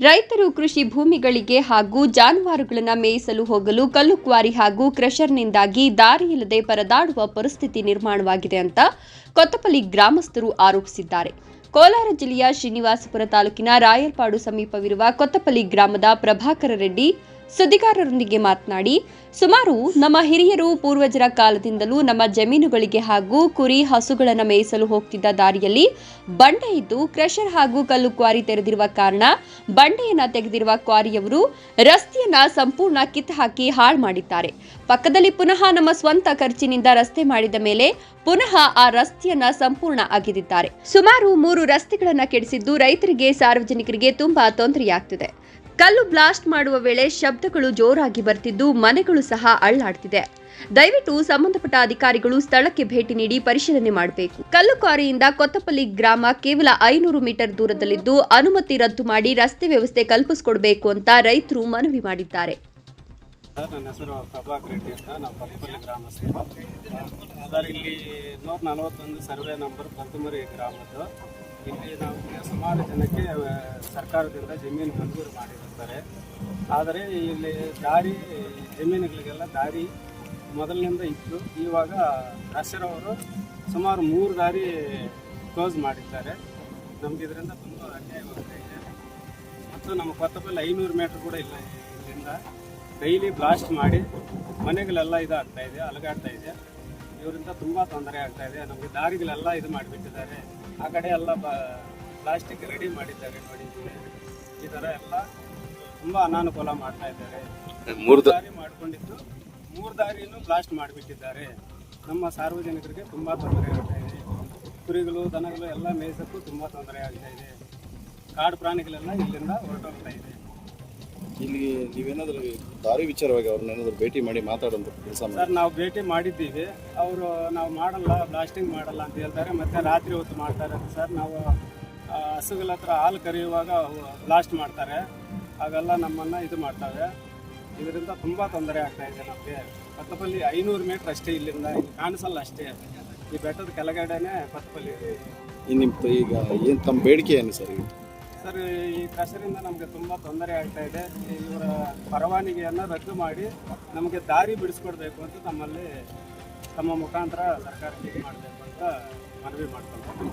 ರೈತರು ಕೃಷಿ ಭೂಮಿಗಳಿಗೆ ಹಾಗೂ ಜಾನುವಾರುಗಳನ್ನು ಮೇಯಿಸಲು ಹೋಗಲು ಕಲ್ಲು ಕ್ವಾರಿ ಹಾಗೂ ಕ್ರಷರ್ನಿಂದಾಗಿ ದಾರಿಯಿಲ್ಲದೆ ಪರದಾಡುವ ಪರಿಸ್ಥಿತಿ ನಿರ್ಮಾಣವಾಗಿದೆ ಅಂತ ಕೊತ್ತಪಲ್ಲಿ ಗ್ರಾಮಸ್ಥರು ಆರೋಪಿಸಿದ್ದಾರೆ. ಕೋಲಾರ ಜಿಲ್ಲೆಯ ಶ್ರೀನಿವಾಸಪುರ ತಾಲೂಕಿನ ರಾಯಲ್ಪಾಡು ಸಮೀಪವಿರುವ ಕೊತ್ತಪಲ್ಲಿ ಗ್ರಾಮದ ಪ್ರಭಾಕರ ರೆಡ್ಡಿ ಸುದ್ದಿಗಾರರೊಂದಿಗೆ ಮಾತನಾಡಿ, ಸುಮಾರು ನಮ್ಮ ಹಿರಿಯರು ಪೂರ್ವಜರ ಕಾಲದಿಂದಲೂ ನಮ್ಮ ಜಮೀನುಗಳಿಗೆ ಹಾಗೂ ಕುರಿ ಹಸುಗಳನ್ನು ಮೇಯಿಸಲು ಹೋಗ್ತಿದ್ದ ದಾರಿಯಲ್ಲಿ ಬಂಡೆ ಇದ್ದು ಕ್ರಷರ್ ಹಾಗೂ ಕಲ್ಲು ಕ್ವಾರಿ ತೆರೆದಿರುವ ಕಾರಣ ಬಂಡೆಯನ್ನು ತೆಗೆದಿರುವ ಕ್ವಾರಿಯವರು ರಸ್ತೆಯನ್ನ ಸಂಪೂರ್ಣ ಕಿತ್ತು ಹಾಕಿ ಹಾಳು ಮಾಡಿದ್ದಾರೆ. ಪಕ್ಕದಲ್ಲಿ ಪುನಃ ನಮ್ಮ ಸ್ವಂತ ಖರ್ಚಿನಿಂದ ರಸ್ತೆ ಮಾಡಿದ ಮೇಲೆ ಪುನಃ ಆ ರಸ್ತೆಯನ್ನ ಸಂಪೂರ್ಣ ಅಗೆದಿದ್ದಾರೆ. ಸುಮಾರು ಮೂರು ರಸ್ತೆಗಳನ್ನ ಕೆಡಿಸಿದ್ದು ರೈತರಿಗೆ, ಸಾರ್ವಜನಿಕರಿಗೆ ತುಂಬಾ ತೊಂದರೆಯಾಗ್ತಿದೆ. ಕಲ್ಲು ಬ್ಲಾಸ್ಟ್ ಮಾಡುವ ವೇಳೆ ಶಬ್ದಗಳು ಜೋರಾಗಿ ಬರ್ತಿದ್ದು ಮನೆಗಳು ಸಹ ಅಳ್ಳಾಡ್ತಿದೆ. ದಯವಿಟ್ಟು ಸಂಬಂಧಪಟ್ಟ ಅಧಿಕಾರಿಗಳು ಸ್ಥಳಕ್ಕೆ ಭೇಟಿ ನೀಡಿ ಪರಿಶೀಲನೆ ಮಾಡಬೇಕು. ಕಲ್ಲು ಕ್ವಾರಿಯಿಂದ ಕೊತ್ತಪಲ್ಲಿ ಗ್ರಾಮ ಕೇವಲ ಐನೂರು ಮೀಟರ್ ದೂರದಲ್ಲಿದ್ದು ಅನುಮತಿ ರದ್ದು ಮಾಡಿ ರಸ್ತೆ ವ್ಯವಸ್ಥೆ ಕಲ್ಪಿಸಿಕೊಡಬೇಕು ಅಂತ ರೈತರು ಮನವಿ ಮಾಡಿದ್ದಾರೆ. ನನ್ನ ಹೆಸರು ಪ್ರಭಾಕರ್ ರೆಡ್ಡಿ ಅಂತ ನಾವು ಪಕ್ಕಪಲ್ಲಿ ಗ್ರಾಮಸ್ಥರು. ಸರ್ ಇಲ್ಲಿ ನೂರ ನಲವತ್ತೊಂದು ಸರ್ವೆ ನಂಬರ್ ಬಂತುಮರಿ ಗ್ರಾಮದ್ದು. ಇಲ್ಲಿ ನಾವು ಸುಮಾರು ಜನಕ್ಕೆ ಸರ್ಕಾರದಿಂದ ಜಮೀನು ಮಂಜೂರು ಮಾಡಿರುತ್ತಾರೆ ಆದರೆ ಇಲ್ಲಿ ದಾರಿ, ಜಮೀನುಗಳಿಗೆಲ್ಲ ದಾರಿ ಮೊದಲಿನಿಂದ ಇತ್ತು. ಇವಾಗ ಅವರು ಸುಮಾರು ಮೂರು ದಾರಿ ಕ್ಲೋಸ್ ಮಾಡಿದ್ದಾರೆ. ನಮ್ಗೆ ಇದರಿಂದ ತುಂಬ ಅನ್ಯಾಯವಾಗ್ತಾ ಇದೆ. ಮತ್ತು ನಮ್ಮ ಕೊತ್ತಪಲ್ಲಿ ಐನೂರು ಮೀಟ್ರ್ ಕೂಡ ಇಲ್ಲ ಇಲ್ಲಿಂದ. ಡೈಲಿ ಬ್ಲಾಸ್ಟ್ ಮಾಡಿ ಮನೆಗಳೆಲ್ಲ ಇದಾಗ್ತಾ ಇದೆ ಅಲಗಾಡ್ತಾ ಇದೆ. ಇವರಿಂದ ತುಂಬ ತೊಂದರೆ ಆಗ್ತಾ ಇದೆ. ನಮಗೆ ದಾರಿಗಳೆಲ್ಲ ಇದು ಮಾಡಿಬಿಟ್ಟಿದ್ದಾರೆ. ಆ ಕಡೆ ಎಲ್ಲ ಪ್ಲಾಸ್ಟಿಕ್ ರೆಡಿ ಮಾಡಿದ್ದಾರೆ ನೋಡಿ ಈ ಥರ ಎಲ್ಲ ತುಂಬ ಅನಾನುಕೂಲ ಮಾಡ್ತಾ ಇದ್ದಾರೆ. ಮೂರು ದಾರಿ ಮಾಡಿಕೊಂಡಿದ್ದು ಮೂರು ದಾರಿನೂ ಬ್ಲಾಸ್ಟ್ ಮಾಡಿಬಿಟ್ಟಿದ್ದಾರೆ. ನಮ್ಮ ಸಾರ್ವಜನಿಕರಿಗೆ ತುಂಬ ತೊಂದರೆ ಆಗ್ತಾ ಇದೆ. ಕುರಿಗಳು ದನಗಳು ಎಲ್ಲ ಮೇಯಿಸೋಕ್ಕೂ ತುಂಬ ತೊಂದರೆ ಆಗ್ತಾ ಇದೆ. ಕಾಡು ಪ್ರಾಣಿಗಳೆಲ್ಲ ಇಲ್ಲಿಂದ ಹೊರಟೋಗ್ತಾ ಇದೆ. ಇಲ್ಲಿ ನೀವೇನಾದರೂ ದಾರಿ ವಿಚಾರವಾಗಿ ಅವ್ರನ್ನ ಏನಾದರೂ ಭೇಟಿ ಮಾಡಿ ಮಾತಾಡೋದು ಕೆಲಸ ಮಾಡಿ. ಸರ್ ನಾವು ಭೇಟಿ ಮಾಡಿದ್ದೀವಿ. ಅವರು ನಾವು ಮಾಡಲ್ಲ ಬ್ಲಾಸ್ಟಿಂಗ್ ಮಾಡಲ್ಲ ಅಂತ ಹೇಳ್ತಾರೆ. ಮತ್ತೆ ರಾತ್ರಿ ಹೊತ್ತು ಮಾಡ್ತಾರೆ ಸರ್. ನಾವು ಹಸುಗಳ ಹತ್ರ ಹಾಲು ಕರೆಯುವಾಗ ಬ್ಲಾಸ್ಟ್ ಮಾಡ್ತಾರೆ. ಹಾಗೆಲ್ಲ ನಮ್ಮನ್ನು ಇದು ಮಾಡ್ತವೆ. ಇದರಿಂದ ತುಂಬ ತೊಂದರೆ ಆಗ್ತಾ ಇದೆ ನಮಗೆ. ಪತ್ತಪಲ್ಲಿ ಐನೂರು ಮೀಟ್ರ್ ಅಷ್ಟೇ ಇಲ್ಲಿಂದ ಇಲ್ಲಿ ಕಾಣಿಸಲ್ಲ ಅಷ್ಟೇ. ಈ ಬೆಟ್ಟದ ಕೆಳಗಡೆನೆ ಪತ್ತಪಲ್ಲಿ ಇದೆ. ನಿಮ್ಮ ಈಗ ಏನು ತಮ್ಮ ಬೇಡಿಕೆ ಏನು ಸರ್? ಈಗ ಸರ್, ಈ ಕಸರಿಂದ ನಮಗೆ ತುಂಬ ತೊಂದರೆ ಆಗ್ತಾ ಇದೆ. ಇವರ ಪರವಾನಗಿಯನ್ನು ರದ್ದು ಮಾಡಿ ನಮಗೆ ದಾರಿ ಬಿಡಿಸ್ಕೊಡ್ಬೇಕು ಅಂತ ನಮ್ಮಲ್ಲಿ ತಮ್ಮ ಮುಖಾಂತರ ಸರ್ಕಾರಕ್ಕೆ ಮಾಡಬೇಕು ಅಂತ ಮನವಿ ಮಾಡ್ಕೊಂಡು